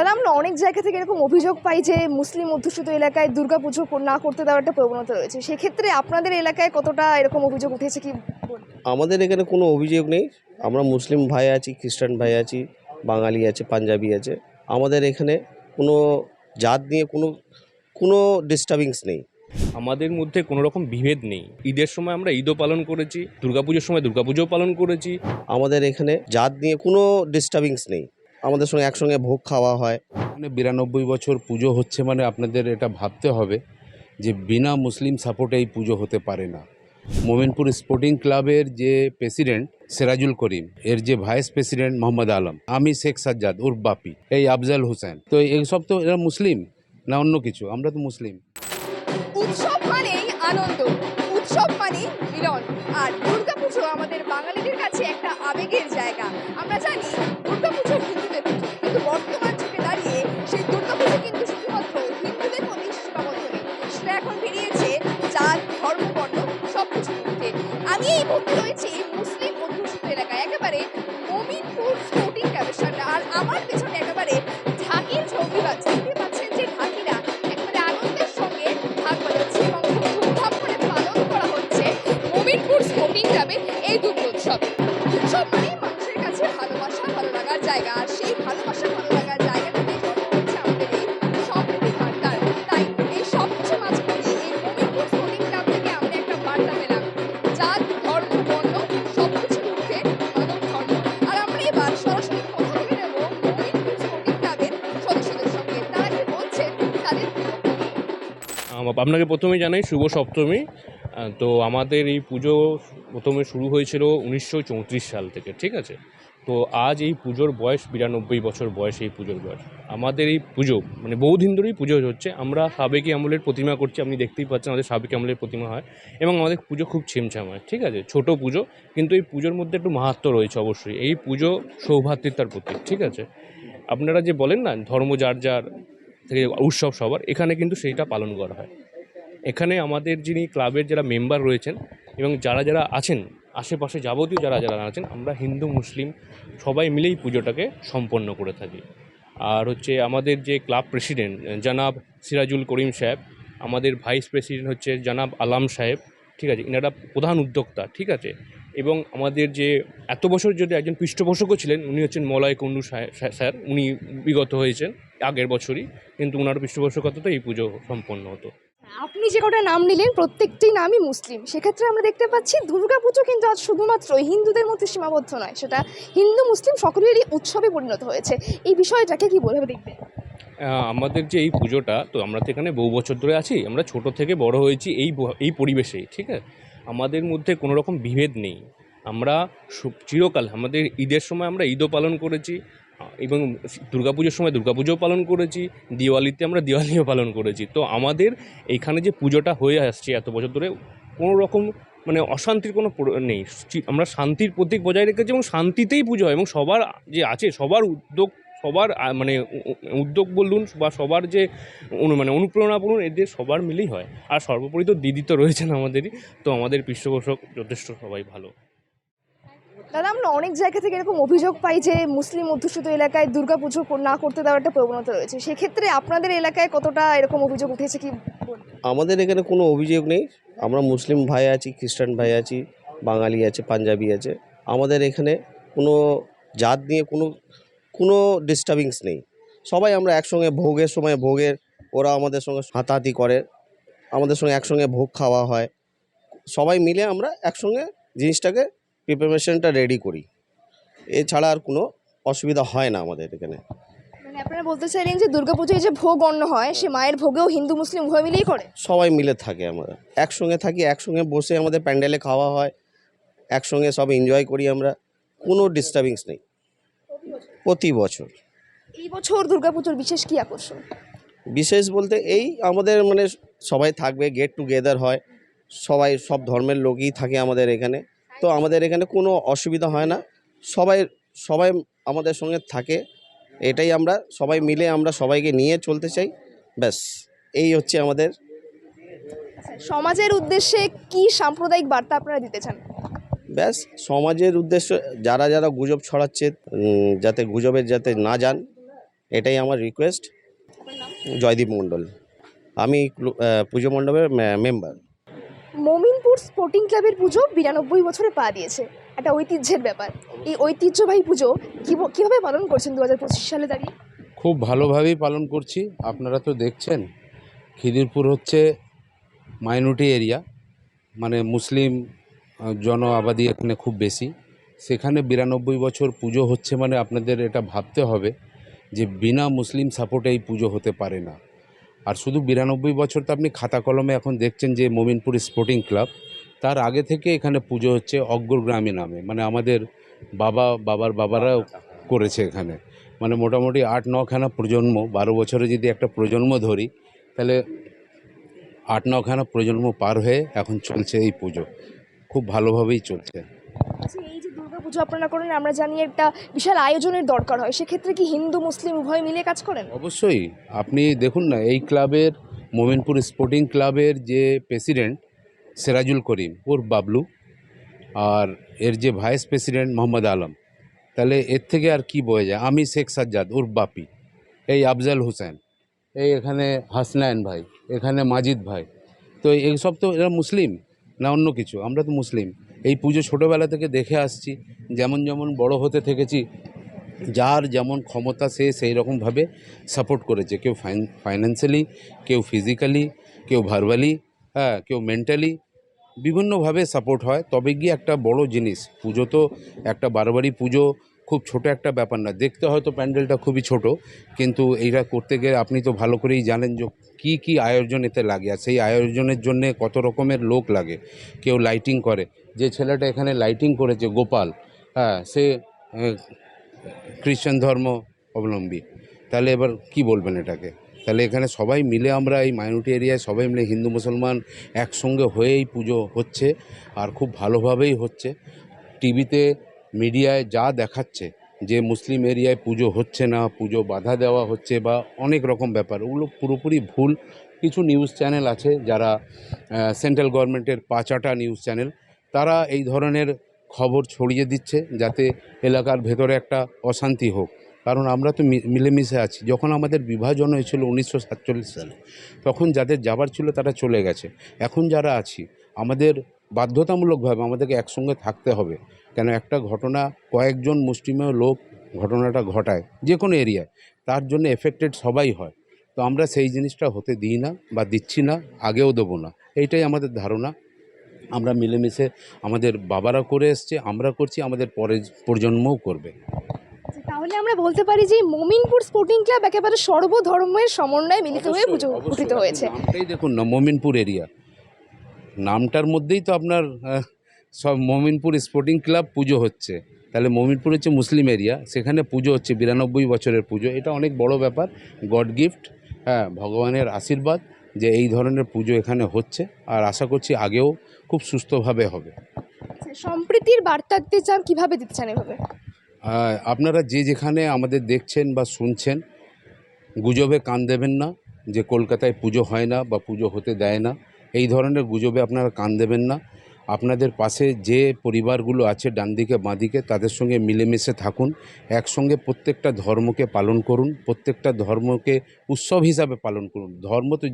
দাদা আমরা অনেক জায়গা থেকে এরকম অভিযোগ পাই যে মুসলিম অধ্যুষিত এলাকায় দুর্গাপুজো কর- না করতে দেওয়ার একটা প্রবণতা রয়েছে। সেক্ষেত্রে আপনাদের এলাকায় কতটা এরকম অভিযোগ উঠেছে কি আমাদের এখানে কোনো অভিযোগ নেই। আমরা মুসলিম ভাই আছি খ্রিস্টান ভাই আছি বাঙালি আছে পাঞ্জাবি আছে। আমাদের এখানে কোনো জাত নিয়ে কোনো কোনো ডিস্টার্বিংস নেই। আমাদের মধ্যে কোনো রকম বিভেদ নেই। ঈদের সময় আমরা ঈদও পালন করেছি দুর্গাপুজোর সময় দুর্গাপুজোও পালন করেছি। আমাদের এখানে জাত নিয়ে কোনো ডিস্টার্বিংস নেই। আমাদের সঙ্গে একসঙ্গে ভোগ খাওয়া হয়। মানে বিরানব্বই বছর পুজো হচ্ছে মানে আপনাদের এটা ভাবতে হবে যে বিনা মুসলিম সাপোর্টে এই পুজো হতে পারে না। মোমিনপুর স্পোর্টিং ক্লাবের যে প্রেসিডেন্ট সেরাজুল করিম এর যে ভাইস প্রেসিডেন্ট মোহাম্মদ আলম আমি শেখ সাজ্জাদ উর্ফ বাপি এই আফজাল হোসেন। তো এইসব তো এরা মুসলিম না অন্য কিছু? আমরা তো মুসলিম। উৎসব মানেই আনন্দ উৎসব মানেই মিলন। আর দুর্গাপুজো আমাদের বাঙালিদের কাছে একটা আবেগের আপনাকে প্রথমে জানাই, শুভ সপ্তমী। তো আমাদের এই পুজো প্রথমে শুরু হয়েছিল উনিশশো চৌত্রিশ সাল থেকে, ঠিক আছে? তো আজ এই পুজোর বয়স বিরানব্বই বছর বয়স এই পুজোর বয়স। আমাদের এই পুজো মানে বহুদিন ধরেই পুজো হচ্ছে, আমরা সাবেকি আমলের প্রতিমা করছি, আপনি দেখতেই পাচ্ছেন আমাদের সাবেকি আমলের প্রতিমা হয়, এবং আমাদের পুজো খুব ছিমছাম হয়, ঠিক আছে? ছোট পুজো, কিন্তু এই পুজোর মধ্যে একটু মাহাত্ম রয়েছে অবশ্যই, এই পুজো সৌভাতৃত্বার প্রতীক, ঠিক আছে? আপনারা যে বলেন না, ধর্ম যার যার থেকে উৎসব সবার, এখানে কিন্তু সেইটা পালন করা হয়। এখানে আমাদের যিনি ক্লাবের যারা মেম্বার রয়েছেন এবং যারা যারা আছেন, আশেপাশে যাবতীয় যারা যারা আছেন, আমরা হিন্দু, মুসলিম সবাই মিলেই পুজোটাকে সম্পন্ন করে থাকি। আর হচ্ছে আমাদের যে ক্লাব প্রেসিডেন্ট, জনাব সিরাজুল করিম সাহেব, আমাদের ভাইস প্রেসিডেন্ট হচ্ছে জানাব আলাম সাহেব, ঠিক আছে এনারা প্রধান উদ্যোক্তা, ঠিক আছে, এবং আমাদের যে এত বছর যদি একজন পৃষ্ঠপোষকও ছিলেন, উনি হচ্ছেন মলয় স্যার স্যার, উনি বিগত হয়েছেন আগের বছরই, কিন্তু ওনার পৃষ্ঠপোষকতাতে এই পুজো সম্পন্ন হতো। আপনি যে কটা নাম নিলেন, প্রত্যেকটি নামই মুসলিম। সেক্ষেত্রে আমরা দেখতে পাচ্ছি, দুর্গাপুজো কিন্তু আজ শুধুমাত্র হিন্দুদের মধ্যে সীমাবদ্ধ নয়, সেটা হিন্দু, মুসলিম সকলেরই উৎসবে পরিণত হয়েছে। এই বিষয়টাকে কি বলে দেখবেন? আমাদের যে এই পুজোটা, তো আমরা তো এখানে বহু বছর ধরে আছি, আমরা ছোট থেকে বড় হয়েছি এই এই পরিবেশেই, ঠিক আছে? আমাদের মধ্যে কোনো রকম বিভেদ নেই। আমরা চিরকাল, আমাদের ঈদের সময় আমরা ঈদও পালন করেছি এবং দুর্গাপুজোর সময় দুর্গাপুজোও পালন করেছি, দিওয়ালিতে আমরা দিওয়ালিও পালন করেছি। তো আমাদের এইখানে যে পুজোটা হয়ে আসছে এত বছর ধরে, কোনো রকম মানে অশান্তির কোনো নেই। আমরা শান্তির প্রতীক বজায় রেখেছি এবং শান্তিতেই পুজো হয় এবং সবার যে আছে, সবার উদ্যোগ, সবার মানে উদ্যোগ বলুন বা সবার যে অনু মানে অনুপ্রেরণা বলুন এদের সবার মিলেই হয়। আর সর্বোপরি তো দিদি তো রয়েছেন আমাদেরই, তো আমাদের পৃষ্ঠপোষক যথেষ্ট সবাই ভালো। দাদা, আমরা অনেক জায়গা থেকে এরকম অভিযোগ পাই যে মুসলিম অধ্যুষিত এলাকায় দুর্গাপুজো কর- না করতে দেওয়ার একটা প্রবণতা রয়েছে। সেক্ষেত্রে আপনাদের এলাকায় কতটা এরকম অভিযোগ উঠেছে কি আমাদের এখানে কোনো অভিযোগ নেই। আমরা মুসলিম ভাই আছি, খ্রিস্টান ভাই আছি, বাঙালি আছে, পাঞ্জাবি আছে। আমাদের এখানে কোনো জাত নিয়ে কোনো কোনো ডিস্টার্বিংস নেই। সবাই আমরা একসঙ্গে ভোগের সময় ভোগের, ওরা আমাদের সঙ্গে হাতাহাতি করে। আমাদের সঙ্গে একসঙ্গে ভোগ খাওয়া হয়। সবাই মিলে আমরা একসঙ্গে জিনিসটাকে প্রিপারেশনটা রেডি করি। এছাড়া আর কোনো অসুবিধা হয় না আমাদের এখানে। মানে আপনারা বলতে চাইলেন যে দুর্গাপুজোয় যে ভোগ অন্ন হয় সে মায়ের ভোগেও হিন্দু মুসলিম উভয় মিলেই করে? সবাই মিলে থাকে আমরা। একসঙ্গে থাকি একসঙ্গে বসে আমাদের প্যান্ডেলে খাওয়া হয় একসঙ্গে সব এনজয় করি আমরা। কোনো ডিস্টার্বিংস নেই। প্রতি বছর। এই বছর দুর্গাপুজোর বিশেষ কী আকর্ষণ? বিশেষ বলতে এই আমাদের মানে সবাই থাকবে গেট টুগেদার হয়। সবাই সব ধর্মের লোকই থাকে আমাদের এখানে। তো আমাদের এখানে কোনো অসুবিধা হয় না। সবাই সবাই আমাদের সঙ্গে থাকে। এটাই আমরা সবাই মিলে আমরা সবাইকে নিয়ে চলতে চাই। ব্যাস এই হচ্ছে আমাদের সমাজের উদ্দেশ্যে কি সাম্প্রদায়িক বার্তা আপনারা দিতে চান? ব্যাস সমাজের উদ্দেশ্য যারা যারা গুজব ছড়াচ্ছে যাতে গুজবের যাতে না যান এটাই আমার রিকোয়েস্ট জয়দীপ মণ্ডল আমি পুজো মণ্ডপের মেম্বার মমিনপুর স্পোর্টিং ক্লাবের পুজো বিরানব্বই বছরে পা দিয়েছে। একটা ঐতিহ্যের ব্যাপার। এই ঐতিহ্যবাহী পুজো কিভ- কীভাবে পালন করছেন দু হাজার পঁচিশ সালে দাঁড়িয়ে? খুব ভালোভাবেই পালন করছি। আপনারা তো দেখছেন, খিদিরপুর হচ্ছে মাইনরিটি এরিয়া মানে মুসলিম জন আবাদি এখানে খুব বেশি। সেখানে বিরানব্বই বছর পুজো হচ্ছে মানে আপনাদের এটা ভাবতে হবে যে বিনা মুসলিম সাপোর্টে এই পুজো হতে পারে না। আর শুধু বিরানব্বই বছর তো আপনি খাতা কলমে এখন দেখছেন যে মোমিনপুর স্পোর্টিং ক্লাব তার আগে থেকে এখানে পুজো হচ্ছে অগ্রগ্রামী নামে। মানে আমাদের বাবা বাবার বাবারাও করেছে এখানে। মানে মোটামুটি আট নখানা প্রজন্ম বারো বছরে যদি একটা প্রজন্ম ধরি তাহলে আট নখানা প্রজন্ম পার হয়ে এখন চলছে এই পুজো। খুব ভালোভাবেই চলছে। আচ্ছা, এই পুজো আপনারা করেন, আমরা জানি একটা বিশাল আয়োজনের দরকার হয়। সেক্ষেত্রে কি হিন্দু, মুসলিম উভয় মিলে কাজ করেন? অবশ্যই। আপনি দেখুন না, এই ক্লাবের, মোমিনপুর স্পোর্টিং ক্লাবের যে প্রেসিডেন্ট সেরাজুল করিম, ওর বাবলু, আর এর যে ভাইস প্রেসিডেন্ট মোহাম্মদ আলম, তাহলে এর থেকে আর কি বয়ে যায়? আমি শেখ সাজ্জাদ, ওর বাপি, এই আফজাল হোসেন, এই এখানে হাসনায়ন ভাই, এখানে মাজিদ ভাই। তো এইসব তো এরা মুসলিম, না অন্য কিছু? আমরা তো মুসলিম। এই পুজো ছোটোবেলা থেকে দেখে আসছি, যেমন যেমন বড় হতে থেকেছি, যার যেমন ক্ষমতা সে সেই রকমভাবে সাপোর্ট করেছে। কেউ ফাইন ফাইন্যান্সিয়ালি কেউ ফিজিক্যালি কেউ ভার্বালি হ্যাঁ কেউ মেন্টালি বিভিন্নভাবে সাপোর্ট হয়। তবে গিয়ে একটা বড় জিনিস, পুজো তো একটা বারবারই পুজো খুব ছোট একটা ব্যাপার না দেখতে হয়তো প্যান্ডেলটা খুবই ছোট, কিন্তু এইটা করতে গেলে আপনি তো ভালো করেই জানেন যে কী কী আয়োজন এতে লাগে, আর সেই আয়োজনের জন্যে কত রকমের লোক লাগে। কেউ লাইটিং করে যে ছেলেটা এখানে লাইটিং করেছে, গোপাল হ্যাঁ সে খ্রিশ্চান ধর্ম অবলম্বী। তাহলে এবার কি বলবেন এটাকে? তাহলে এখানে সবাই মিলে আমরা এই মাইনরিটি এরিয়ায় সবাই মিলে হিন্দু, মুসলমান একসঙ্গে হয়েই পুজো হচ্ছে আর খুব ভালোভাবেই হচ্ছে। টিভিতে, মিডিয়ায় যা দেখাচ্ছে যে মুসলিম এরিয়ায় পুজো হচ্ছে না, পুজো বাধা দেওয়া হচ্ছে বা অনেক রকম ব্যাপার, ওগুলো পুরোপুরি ভুল। কিছু নিউজ চ্যানেল আছে যারা সেন্ট্রাল গভর্নমেন্টের পাঁচাটা নিউজ চ্যানেল তারা এই ধরনের খবর ছড়িয়ে দিচ্ছে যাতে এলাকার ভেতরে একটা অশান্তি হোক। কারণ আমরা তো মিলেমিশে আছি। যখন আমাদের বিভাজন হয়েছিল উনিশশো সাতচল্লিশ সালে, তখন যাদের যাবার ছিল তারা চলে গেছে। এখন যারা আছি, আমাদের বাধ্যতামূলকভাবে আমাদেরকে একসঙ্গে থাকতে হবে। কেন একটা ঘটনা, কয়েকজন মুষ্টিমেয় লোক ঘটনাটা ঘটায়, যে কোনো এরিয়ায়। তার জন্য এফেক্টেড সবাই হয়। তো আমরা সেই জিনিসটা হতে দিই না বা দিচ্ছি না, আগেও দেবো না। এইটাই আমাদের ধারণা। আমরা মিলেমিশে আমাদের বাবারা করে এসছে আমরা করছি আমাদের পরের প্রজন্মও করবে। আচ্ছা, তাহলে আমরা বলতে পারি যে মমিনপুর স্পোর্টিং ক্লাব একেবারে সর্বধর্মের সমন্বয়ে মিলিত হয়ে গঠিত হয়েছে। নামটাই দেখুন না মমিনপুর এরিয়া। নামটার মধ্যেই তো আপনার সব মমিনপুর স্পোর্টিং ক্লাব পুজো হচ্ছে। তাহলে মমিনপুর হচ্ছে মুসলিম এরিয়া সেখানে পুজো হচ্ছে বিরানব্বই বছরের পুজো। এটা অনেক বড় ব্যাপার গড গিফট হ্যাঁ ভগবানের আশীর্বাদ। যে এই ধরনের পুজো এখানে হচ্ছে আর আশা করছি আগেও খুব সুস্থভাবে হবে। আচ্ছা, সম্প্রীতির বার্তা দিতে চান কীভাবে দিতে চান এভাবে? আপনারা যে যেখানে আমাদের দেখছেন বা শুনছেন গুজবে কান দেবেন না যে কলকাতায় পুজো হয় না বা পুজো হতে দেয় না এই ধরনের গুজবে আপনারা কান দেবেন না। আপনাদের পাশে যে পরিবারগুলো আছে ডান দিকে, বাঁ দিকে, তাদের সঙ্গে মিলেমিশে থাকুন। একসঙ্গে প্রত্যেকটা ধর্মকে পালন করুন, প্রত্যেকটা ধর্মকে উৎসব হিসাবে পালন করুন। ধর্ম তো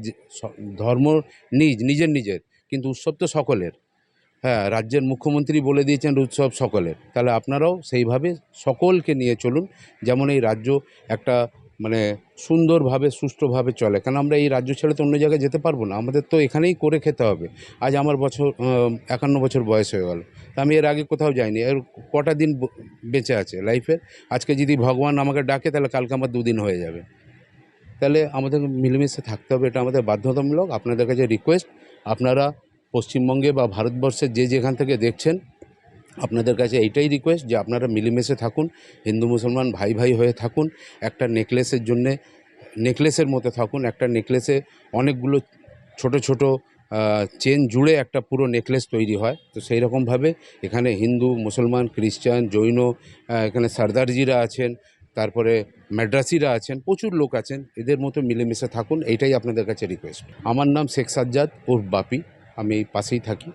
ধর্ম নিজ, নিজের নিজের, কিন্তু উৎসব তো সকলের। হ্যাঁ রাজ্যের মুখ্যমন্ত্রী বলে দিয়েছেন উৎসব সকলের। তাহলে আপনারাও সেইভাবে সকলকে নিয়ে চলুন। যেমন এই রাজ্য একটা মানে সুন্দরভাবে, সুষ্ঠুভাবে চলে। কারণ আমরা এই রাজ্য ছেড়ে তো অন্য জায়গায় যেতে পারব না? আমাদের তো এখানেই করে খেতে হবে। আজ আমার বছর একান্ন বছর বয়স হয়ে গেল। তা আমি এর আগে কোথাও যাইনি। এর কটা দিন বেঁচে আছে লাইফের আজকে যদি ভগবান আমাকে ডাকে, তাহলে কালকে আমার দুদিন হয়ে যাবে। তাহলে আমাদের মিলেমিশে থাকতে হবে। এটা আমাদের বাধ্যতামূলক। আপনাদের কাছে রিকোয়েস্ট আপনারা পশ্চিমবঙ্গে বা ভারতবর্ষের যে যেখান থেকে দেখছেন আপনাদের কাছে এইটাই রিকোয়েস্ট যে আপনারা মিলেমিশে থাকুন, হিন্দু মুসলমান ভাই ভাই হয়ে থাকুন, একটা নেকলেসের জন্যে নেকলেসের মতো থাকুন, একটা নেকলেসে অনেকগুলো ছোট ছোট চেন জুড়ে একটা পুরো নেকলেস তৈরি হয়। তো সেই রকমভাবে এখানে হিন্দু, মুসলমান, খ্রিস্টান, জৈন এখানে সর্দারজিরা আছেন, তারপরে ম্যাড্রাসিরা আছেন, প্রচুর লোক আছেন, এদের মতো মিলেমিশে থাকুন, এইটাই আপনাদের কাছে রিকোয়েস্ট আমার নাম শেখ সাজ্জাদ ওর বাপি, আমি পাশেই থাকি।